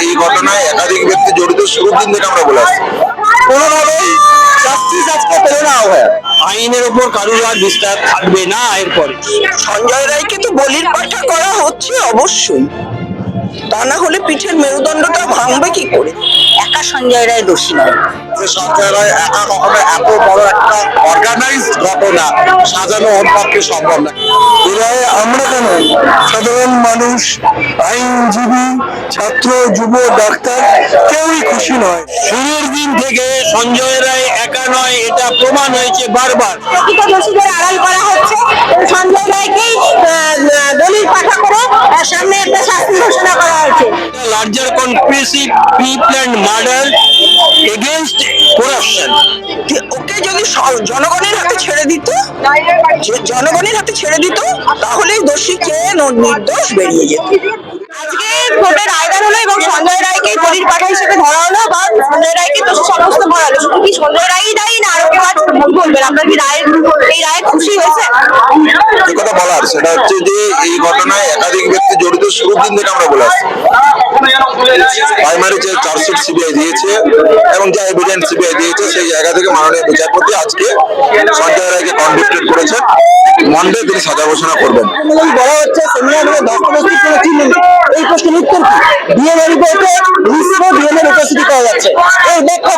এই ঘটনায় একাধিক ব্যক্তি জড়িত শুরুর দিন থেকে আমরা বলে আসছি। কোনোভাবেই জাস্টিস আজকে পেল না হয়। আইনের উপর কারুর আর বিস্তার থাকবে না এরপরে। সঞ্জয় রায়কে তো বলির পাঠা করা হচ্ছে অবশ্যই। তা না হলে পিঠের মেরুদণ্ডটা ভাঙবে কি করে? একা সঞ্জয় রায় দোষী নয়। যে সঞ্জয় রায় একা কখনো এত বড় একটা অর্গানাইজড ঘটনা সাজানো ওর পক্ষে সম্ভব না। এরাই আমরা কেন? সাধারণ মানুষ আইনজীবী ছাত্র যুব ডাক্তার কেউই খুশি নয়। শুরুর দিন থেকে সঞ্জয় রায় একা নয় এটা প্রমাণ হয়েছে বারবার। প্রকৃত দোষীদের আড়াল করা হচ্ছে। সঞ্জয় রায়কেই দলিল পাঠা করে সামনে একটা শাস্তি ঘোষণা করা হয়েছে। Larger conspiracy pre planned murder against corruption okay যদি জনগণের হাতে ছেড়ে দিত জনগণের হাতে ছেড়ে দিত, তাহলেই দোষী কে নির্দোষ বেরিয়ে যেত। আজকে কোর্টে রায়দান হলো এবং সঞ্জয় রায়কে দলিল পাঠা হিসেবে ধরা হলো বা সঞ্জয় রায়কে দোষী সাব্যস্ত করা শুধু কি সঞ্জয় রায়ই দায়ী না আরও কেউ বলবেন। আপনার কি রায়ের এই রায়ে খুশি হয়েছে? কথা বলার, সেটা হচ্ছে যে এই ঘটনায় একাধিক ব্যক্তি জড়িত, শুরুর দিন থেকে আমরা বলে আসছি। প্রাইমারি যে চার্জশিট সিবিআই দিয়েছে এবং যা এভিডেন্স সিবিআই দিয়েছে সেই জায়গা থেকে মাননীয় বিচারপতি আজকে সঞ্জয় রায়কে কনভিক্টেড করেছেন। মন্ডে তিনি সাজা ঘোষণা করবেন। এই বলা হচ্ছে এই প্রশ্নের উত্তর কি? ডিএনএ রিপোর্টে মিশ্র ডিএনএ উপস্থিতি পাওয়া যাচ্ছে। এর ব্যাখ্যা?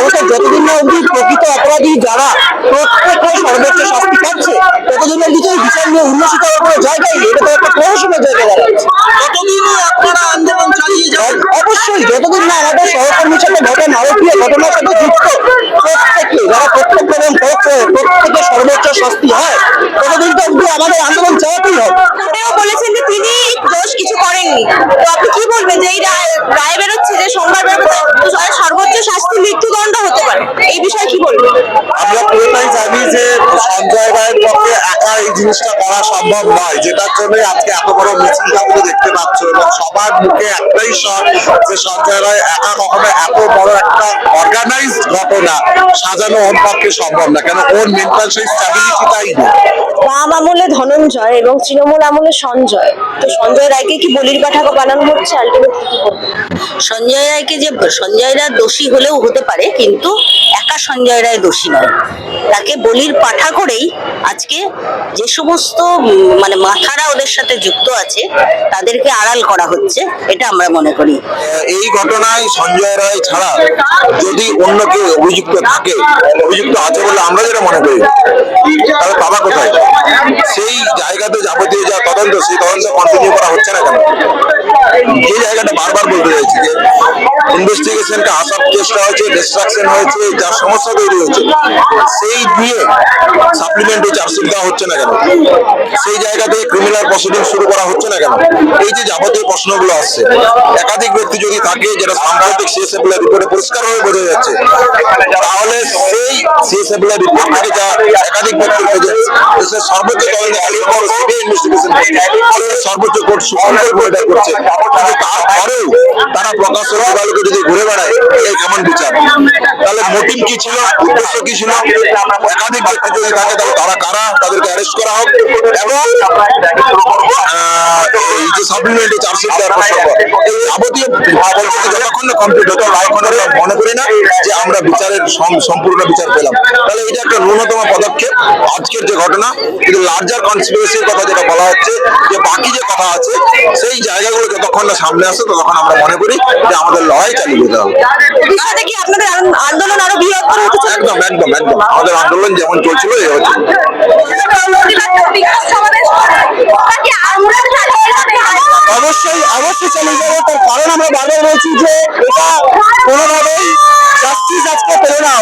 অবশ্য যতদিন না অবধি প্রকৃত অপরাধী যারা প্রত্যেকে সর্বোচ্চ শাস্তি পাচ্ছে ততদিন অবধি বিচার নিয়ে উন্নসিত হওয়ার কোনো জায়গায় এটা তো একটা প্রহসনের জায়গা দাঁড়াচ্ছে কতদিনই আপনারা আন্দোলন চালিয়ে যাবেন অবশ্যই যতদিন না আমাদের সহকর্মীর সাথে ঘটে নারকীয় ঘটনার সাথে যুক্ত প্রত্যেকে যারা পরোক্ষ প্রত্যেকের সর্বোচ্চ শাস্তি হয় ততদিন তো অবধি আমাদের আন্দোলন চালাতেই হবে। বলেছেন যে তিনি দোষ কিছু করেননি। তো আপনি কি বলবেন যে এই রায় বেরোচ্ছে যে সোমবার বেরোচ্ছে সর্বোচ্চ শাস্তি মৃত্যুদণ্ড হতে পারে? এই বিষয়ে কি বলবেন? আমরা পুরোটাই জানি যে সঞ্জয় রায়ের পক্ষে এই জিনিসটা করা সম্ভব নয় যেটার জন্য আজকে এত বড় মিছিলটা তুমি দেখতে পাচ্ছ এবং সবার মুখে একটাই স্বর যে সঞ্জয় রায় একা কখনো এত বড় একটা অর্গানাইজড ঘটনা সাজানো ওর পক্ষে সম্ভব না কেন ওর মেন্টাল সেই স্ট্যাবিলিটিটাই নেই। বাম আমলে ধনঞ্জয় এবং তৃণমূল আমলে সঞ্জয়। তো সঞ্জয় রায়কে কি বলির পাঠাকো বানানো হচ্ছে? আলটিমেটলি কি সঞ্জয় রায়কে যে সঞ্জয় রায় দোষী হলেও হতে পারে কিন্তু একা সঞ্জয় রায় দোষী নয়। তাকে বলির পাঠা করেই আজকে যে সমস্ত মানে মাথারা ওদের সাথে যুক্ত আছে, তাদেরকে আড়াল করা হচ্ছে, এটা আমরা মনে করি। এই ঘটনায় সঞ্জয় রায় ছাড়া যদি অন্য কেউ অভিযুক্ত থাকে, অভিযুক্ত আছে বলে আমরা যেটা মনে করি, তাহলে বাবা কোথায়? সেই জায়গাতে যাবতীয় যা তদন্ত, সেই তদন্ত কন্টিনিউ করা হচ্ছে না কেন? জায়গাটা বারবার বলতে চাইছি যে ইনভেস্টিগেশনটা আসার চেষ্টা হয়েছে ডিস্ট্রাকশন হয়েছে, যা সমস্যা তৈরি হয়েছে, সেই দিয়ে দেওয়া হচ্ছে না কেন? সেই জায়গা থেকে ক্রিমিনাল প্রসিডিং শুরু করা হচ্ছে না কেন? এই যে যাবতীয় প্রশ্নগুলো আসছে, একাধিক ব্যক্তি যদি থাকে যেটা সাম্প্রতিক সিএসএফ এর রিপোর্টে পরিষ্কার হয়ে বোঝা যাচ্ছে, তাহলে সেই সিএসএফ রিপোর্ট থেকে যা একাধিক ব্যক্তি দেশের সর্বোচ্চ সর্বোচ্চ কোর্ট সুপ্রিম কোর্ট করছে তারপরেও তারা প্রকাশ্য দিবালোকে যদি ঘুরে বেড়ায় কেমন বিচার? তাহলে মোটিভ কি ছিল? উদ্দেশ্য কি ছিল? একাধিক ব্যক্তি যদি থাকে, তাহলে তারা কারা? তাদেরকে অ্যারেস্ট করা হোক। এবং না কমপ্লিট হতো মনে করি না যে আমরা বিচারের সম্পূর্ণ বিচার পেলাম। তাহলে এটা একটা ন্যূনতম পদক্ষেপ। আজকের যে ঘটনা, কিন্তু লার্জার কনস্পিরেসির কথা যেটা বলা হচ্ছে, যে বাকি যে কথা আছে, সেই জায়গাগুলো যতক্ষণ না সামনে আসে ততক্ষণ আমরা মনে করি যে আমাদের লড়াই চালিয়ে যেতে হবে। ভবিষ্যতে কি আপনাদের আন্দোলন আরও বৃহত্তর হতে চলেছে একদম একদম একদম। আমাদের আন্দোলন যেমন চলছিল এই হচ্ছে। অবশ্যই অবশ্যই চলে যাব তার কারণ আমরা বারবার বলছি যে এটা কোনোভাবেই জাস্টিস আজকে পেল না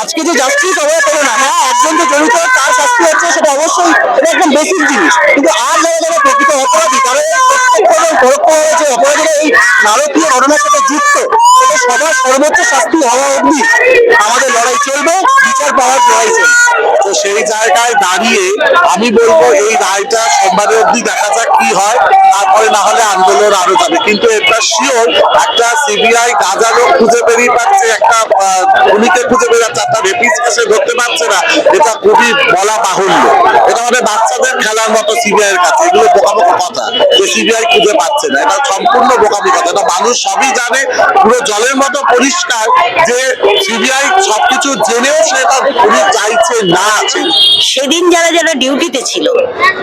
আজকে যে জাস্টিস হবে পেল হ্যাঁ একজন যে জড়িত, তার শাস্তি হচ্ছে, সেটা অবশ্যই এটা একদম বেসিক জিনিস। কিন্তু আর যারা যারা প্রকৃত অপরাধী, তারা প্রত্যক্ষ এবং পরোক্ষ হয়েছে অপরাধীরা এই নারকীয় ঘটনার সাথে যুক্ত, তাদের সবার সর্বোচ্চ শাস্তি হওয়া অবধি আমাদের লড়াই চলবে, বিচার পাওয়ার লড়াই চলবে। তো সেই জায়গায় দাঁড়িয়ে আমি বলব, এই রায়টা সোমবারের অবধি দেখা যাক কি হয়, তারপরে না হলে আন্দোলন আরও যাবে। কিন্তু এটা শিওর একটা সিবিআই গাজালো খুঁজে বেরিয়ে পাচ্ছে। একটা খুনিকে খুঁজে বের যাচ্ছে একটা রেপিস সে ধরতে পারছে না, এটা খুবই বলা বাহুল্য। এটা আমাদের বাচ্চাদের খেলার মতো সিবিআই এর কাছে, এগুলো বোকামোকা কথা। যে সিবিআই খুঁজে পাচ্ছে না। এটা সম্পূর্ণ বোকামি কথা। এটা মানুষ সবই জানে, পুরো জলের মতো পরিষ্কার যে সিবিআই সবকিছু জেনেও সে তার পুলিশ চাইছে না সেদিন যারা যারা ডিউটিতে ছিল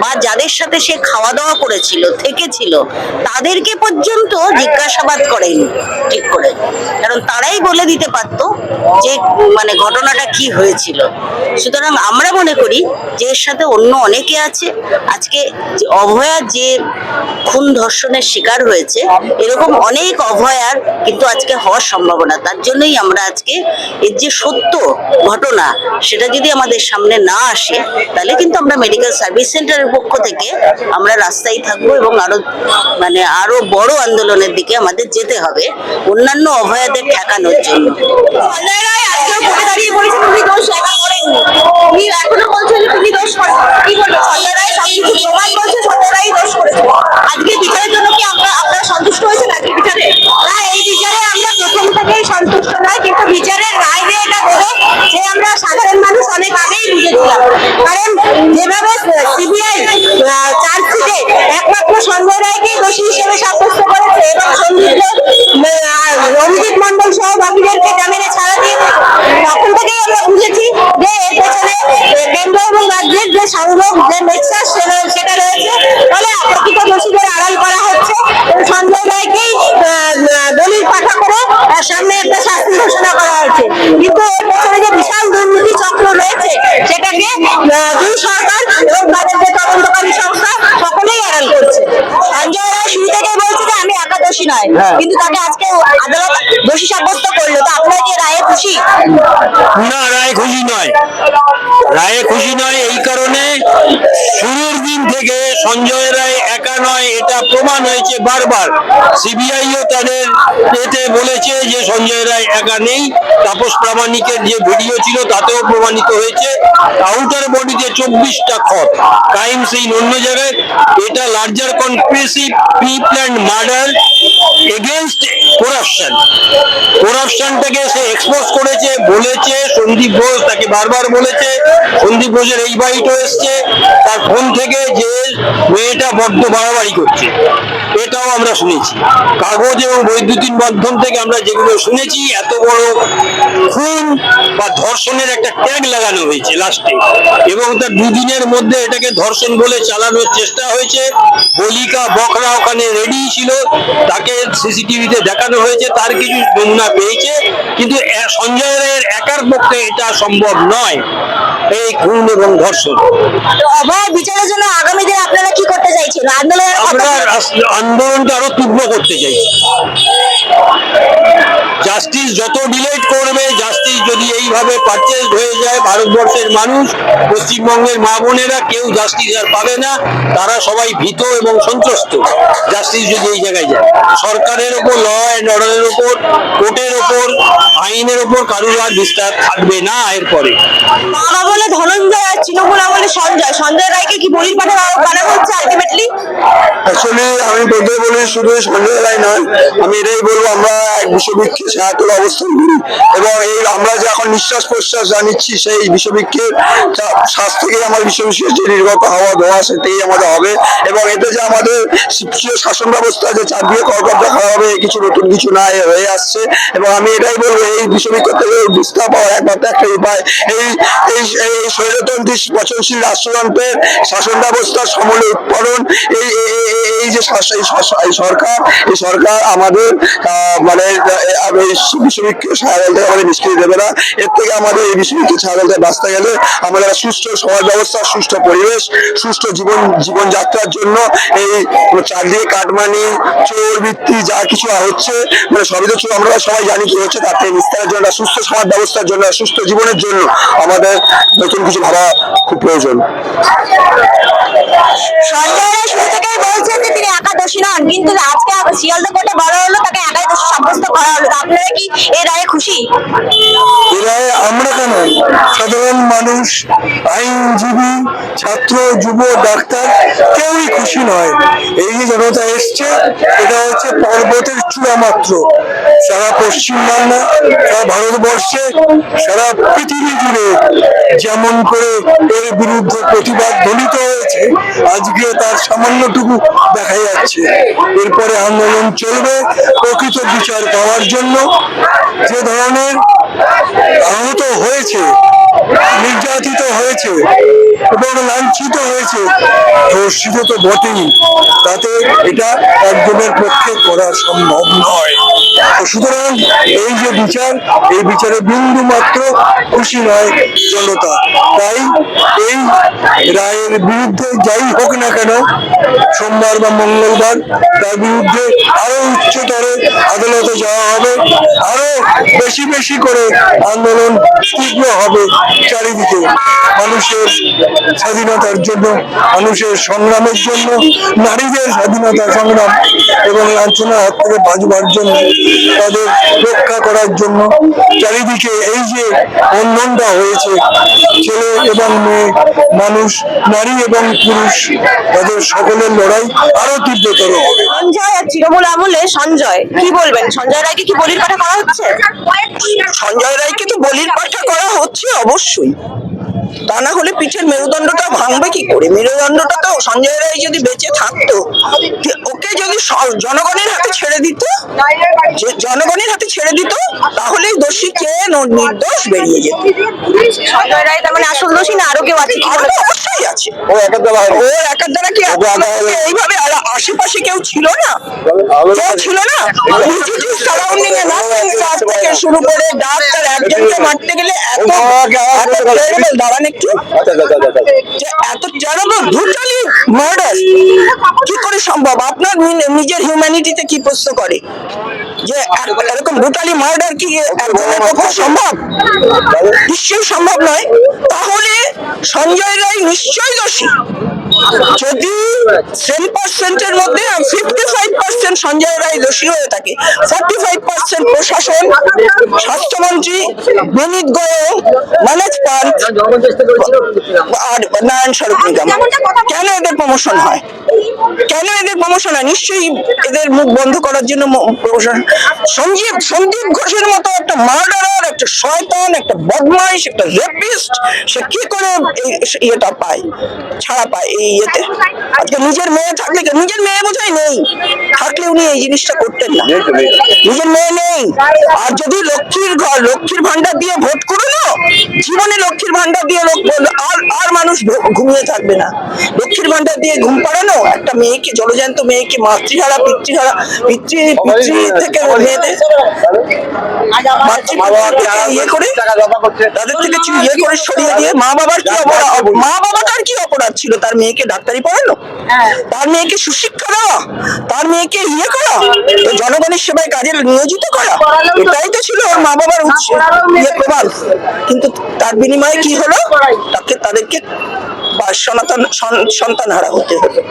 বা যাদের সাথে সে খাওয়া দাওয়া করেছিল, থেকেছিল, তাদেরকে পর্যন্ত জিজ্ঞাসাবাদ করেনি, ঠিক করে। কারণ তারাই বলে দিতে পারতো যে মানে ঘটনাটা কি হয়েছিল। সুতরাং আমরা মনে করি যে এর সাথে অন্য অনেকে আছে। আজকে অভয়া যে খুন ধর্ষণের শিকার হয়েছে। এরকম অনেক অভয়ার কিন্তু আজকে হওয়ার সম্ভাবনা। তার জন্যই আমরা আজকে এর যে সত্য ঘটনা, সেটা যদি আমাদের সামনে না আসে, তাহলে কিন্তু আমরা মেডিকেল সার্ভিস সেন্টারের পক্ষ থেকে আমরা রাস্তায় থাকব এবং আরও মানে আরও বড় আন্দোলনের দিকে আমাদের যেতে হবে, অন্যান্য অভয়াদের ঠেকানোর জন্য। এখনও তিনি দোষ করেন কি বলব? সবকিছু প্রমাণ রায় দোষ করেছে। আজকে বিচারের জন্য কি আমরা আপনারা সন্তুষ্ট হয়েছেন আজকে বিচারে? না, এই বিচারে আমরা প্রথম থেকেই সন্তুষ্ট নয়, কিন্তু বিচারের রায় দিয়ে এটা বলে যে আমরা সাধারণ মানুষ অনেক আগেই বুঝেছিলাম। কারণ যেভাবে সিবিআই চার্জশিটে একমাত্র সঞ্জয় রায়কেই দোষী হিসেবে সাব্যস্ত করেছে এবং সন্দীপ রঞ্জিত মন্ডল সহ বাকিদেরকে জামিনে ছাড়া দিয়ে তখন থেকেই আমরা বুঝেছি যে এর পেছনে কেন্দ্র এবং রাজ্যের যে সংযোগ যে নেক্সাস সেটা রয়েছে ফলে প্রকৃত দোষীদের আড়াল করা হচ্ছে সঞ্জয় রায়কেই আহ, আহ, দলিল পাঠা করে তার সামনে একটা শাস্তি ঘোষণা করা হয়েছে কিন্তু এর পেছনে যে বিশাল দুর্নীতি চক্র রয়েছে সেটাকে আহ, দুই সরকার এবং তাদের যে তদন্তকারী সংস্থা সকলেই আড়াল করছে সঞ্জয় রায় শুরু থেকেই বলছে যে আমি একা কিন্তু তাকে আজকে আদালত দোষী সাব্যস্ত করল। তো আপনারা কি রায়ে খুশি? না রায় খুশি নয়। রায়ে খুশি নয় এই কারণে শুরুর দিন থেকে সঞ্জয় রায় একা নয় এটা প্রমাণ হয়েছে বারবার। সিবিআইও তাদের এতে বলেছে যে সঞ্জয় রায় একা নেই, তাপস প্রামাণিকের যে ভিডিও ছিল তাতেও প্রমাণিত হয়েছে আউটার বডিতে চব্বিশটা খত ক্রাইম সিন অন্য জায়গায়, এটা larger conspiracy pre planned murder against corruption করাপশনটাকে সে এক্সপোজ করেছে, বলেছে, সন্দীপ ঘোষ তাকে বারবার বলেছে, সন্দীপ ঘোষের এই বাইটও এসছে, তার ফোন থেকে যে মেয়েটা বড্ড বাড়াবাড়ি করছে। এটাও আমরা শুনেছি। কাগজ এবং বৈদ্যুতিন মাধ্যম থেকে আমরা যেগুলো শুনেছি, এত বড় খুন বা ধর্ষণের একটা ট্যাগ লাগানো হয়েছে লাস্টে। এবং তার দুদিনের মধ্যে এটাকে ধর্ষণ বলে চালানোর চেষ্টা হয়েছে। বলিকা বকরা ওখানে রেডি ছিল। তাকে সিসিটিভিতে দেখানো হয়েছে, তার কিছু নমুনা পেয়েছে। কিন্তু সঞ্জয় রায়ের একার পক্ষে এটা সম্ভব নয়। এই খুন এবং ধর্ষণ। তো অভয় বিচারের জন্য আগামী দিনে আপনারা কি করতে চাইছেন? আন্দোলন আমরা আন্দোলনটা আরও তীব্র করতে চাইছি। জাস্টিস যত ডিলেট করবে জাস্টিস যদি এইভাবে পারচেজ হয়ে যায় ভারতবর্ষের মানুষ পশ্চিমবঙ্গের মা বোনেরা কেউ জাস্টিস আর পাবে না তারা সবাই ভীত এবং সন্ত্রস্ত। জাস্টিস যদি এই জায়গায় যায়। সরকারের ওপর ল অ্যান্ড অর্ডারের ওপর কোর্টের ওপর আইনের ওপর কারুর আর বিস্তার থাকবে না এরপরে। বাবা বলে ধনঞ্জয় আর তৃণমূল আমলে সঞ্জয়। সঞ্জয় রায়কে কি বলির পাঠে বানানো হচ্ছে আলটিমেটলি অ্যাকচুয়ালি আমি বলতে বলি শুধু সঞ্জয় রায় নয় আমি এটাই বলব আমরা এক বিশ্ববৃক্ষে ছায়াতলে অবস্থান করি। এবং এই আমরা যে এখন নিঃশ্বাস প্রশ্বাস যা নিচ্ছি সেই বিশ্ববৃক্ষের চা- শ্বাস থেকেই আমার বিশ্ববিশ্বের যে নির্গত হাওয়া ধোয়া সেটাই আমাদের হবে। এবং এতে যে আমাদের শিক্ষীয় শাসন ব্যবস্থা যে চারদিকে করকট দেখা হবে, কিছু নতুন কিছু না হয়ে আসছে। এবং আমি এটাই বলব, এই বিশ্ববৃক্ষ থেকে বিস্তার পাওয়ার একমাত্র একটা উপায়, এই এই এই স্বৈরতন্ত্রী পচনশীল রাষ্ট্রযন্ত্রের শাসন ব্যবস্থার সমূলে উৎপাদন, এই, এই- যে সরকার, এই সরকার আমাদের মানে এই বিশ্ববিখ্যাত ছায়াদল আমাদের নিষ্কৃতি দেবে না। এর থেকে আমাদের এই ছায়াদল থেকে বাঁচতে গেলে আমাদের সুস্থ সমাজ ব্যবস্থা, সুস্থ পরিবেশ, সুস্থ জীবন, জীবনযাত্রার জন্য এই চারদিকে কাটমানি, চোর বৃত্তি যা কিছু হচ্ছে মানে সবই তো আমরা সবাই জানি কি হচ্ছে, তার থেকে নিস্তারের জন্য সুস্থ সমাজ ব্যবস্থার জন্য সুস্থ জীবনের জন্য আমাদের নতুন কিছু ভাবা খুব প্রয়োজন। রায় শুরু থেকেই বলছেন যে তিনি একা দোষী নন, কিন্তু আজকে শিয়ালদা কোর্টে বড় হলো তাকে একাই দোষী সাব্যস্ত করা আপনারা কি রায়ে খুশি? আমরা কেন? সাধারণ মানুষ, আইনজীবী, ছাত্র, যুব, ডাক্তার কেউই খুশি নয়। এই যে জনতা এসছে, এটা হচ্ছে পর্বতের চূড়া মাত্র। সারা পশ্চিমবাংলা, সারা ভারতবর্ষে, সারা পৃথিবী জুড়ে যেমন করে এর বিরুদ্ধে প্রতিবাদ ধ্বনিত হয়েছে, আজকে তার সামান্যটুকু দেখা যাচ্ছে। এরপরে আন্দোলন চলবে, প্রকৃত বিচার পাওয়ার জন্য যে ধরনের আহত হয়েছে, নির্যাতিত হয়েছে এবং লাঞ্ছিত হয়েছে ধর্ষিত তো বটেই। তাতে এটা একজনের পক্ষে করা সম্ভব নয়। সুতরাং এই যে বিচার, এই বিচারে বিন্দু মাত্র খুশি নয় জনতা। তাই এই রায়ের বিরুদ্ধে যাই হোক না কেন, সোমবার বা মঙ্গলবার তার বিরুদ্ধে আরও উচ্চতরে আদালতে যাওয়া হবে, আরও বেশি বেশি করে আন্দোলন তীব্র হবে চারিদিকে। মানুষের স্বাধীনতার জন্য, মানুষের সংগ্রামের জন্য, নারীদের স্বাধীনতা সংগ্রাম এবং লাঞ্ছনার হাত থেকে বাঁচবার জন্য তাদের রক্ষা করার জন্য চারিদিকে এই যে বন্ধনটা হয়েছে ছেলে এবং মেয়ে মানুষ নারী এবং পুরুষ তাদের সকলের লড়াই আরও তীব্রতর হবে। সঞ্জয় আর তৃণমূল আমলে সঞ্জয় কি বলবেন? সঞ্জয় রায়কে কি বলির পাঠা করা হচ্ছে? সঞ্জয় রায়কে তো বলির পাঠা করা হচ্ছে অবশ্যই। তা না হলে পিঠের মেরুদণ্ডটা ভাঙবে কি করে? মেরুদণ্ডটা তো সঞ্জয় রায় যদি বেঁচে থাকতো ওকে যদি জনগণের হাতে ছেড়ে দিত জনগণের হাতে ছেড়ে দিত তাহলেই দোষী কে নির্দোষ বেরিয়ে যেত। সঞ্জয় রায় তার মানে আসল দোষী না আরও কেউ আছে কি বলে? অবশ্যই আছে। ও একা দেওয়া হবে ওর একার দ্বারা কি। এইভাবে আর আশেপাশে কেউ ছিল না? কেউ ছিল না? সারাউন্ডিং এ নার্সিং থেকে শুরু করে ডাক্তার একজনকে মারতে গেলে এত এত terrible, একটু আচ্ছা আচ্ছা আচ্ছা এত টেরাবল ব্রুটালি মার্ডার কি করে সম্ভব? আপনার নিজের হিউম্যানিটিতে কি প্রশ্ন করে? যে এরকম ব্রুটালি মার্ডার কি একজনের পক্ষে সম্ভব? নিশ্চয়ই সম্ভব নয়। তাহলে সঞ্জয় রায় নিশ্চয়ই দোষী। যদি সেম পার্সেন্টের মধ্যে fifty five percent Sanjay Roy দোষী হয়ে থাকে ফর্টি ফাইভ পার্সেন্ট প্রশাসন স্বাস্থ্যমন্ত্রী বিনীত গোয়েল মানজ পান্ত নারায়ণ স্বরূপ নিগম কেন এদের প্রমোশন হয়? কেন এদের প্রমোশন হয়? নিশ্চয়ই এদের মুখ বন্ধ করার জন্য প্রমোশন সঞ্জীব সন্দীপ ঘোষের মতো একটা মার্ডারার একটা শয়তান একটা বদমাইশ একটা রেপিস্ট সে কি করে ইয়েটা পায় ছাড়া পায় এই ইয়েতে? আজকে নিজের মেয়ে থাকলে নিজের মেয়ে বোঝাই নেই। থাকলে উনি এই জিনিসটা করতেন না। নিজের মেয়ে নেই। আর যদি লক্ষ্মীর ঘর লক্ষ্মীর ভান্ডার দিয়ে ভোট করল জীবনে লক্ষ্মীর ভান্ডার দিয়ে লোক আর আর মানুষ ঘুমিয়ে থাকবে না। লক্ষ্মীর ভান্ডার দিয়ে ঘুম পাড়ানো একটা মেয়েকে জলজান্ত মেয়েকে মাতৃহারা পিতৃহারা পিতৃ পিতৃ থেকে মেয়েদের ইয়ে করে তাদের থেকে ইয়ে করে সরিয়ে দিয়ে মা বাবার কি অপরাধ? মা বাবাটার কি অপরাধ ছিল? তার মেয়েকে ডাক্তারি পড়ানো? তার মেয়েকে সুশিক্ষা দেওয়া? তার মেয়েকে ইয়ে করা? তো জনগণের সেবায় কাজে নিয়োজিত করা? এটাই তো ছিল ওর মা বাবার উৎস প্রমাণ। কিন্তু তার বিনিময়ে কি হলো? তাকে তাদেরকে বা সনাতন সন্তান হারা হতে হলো।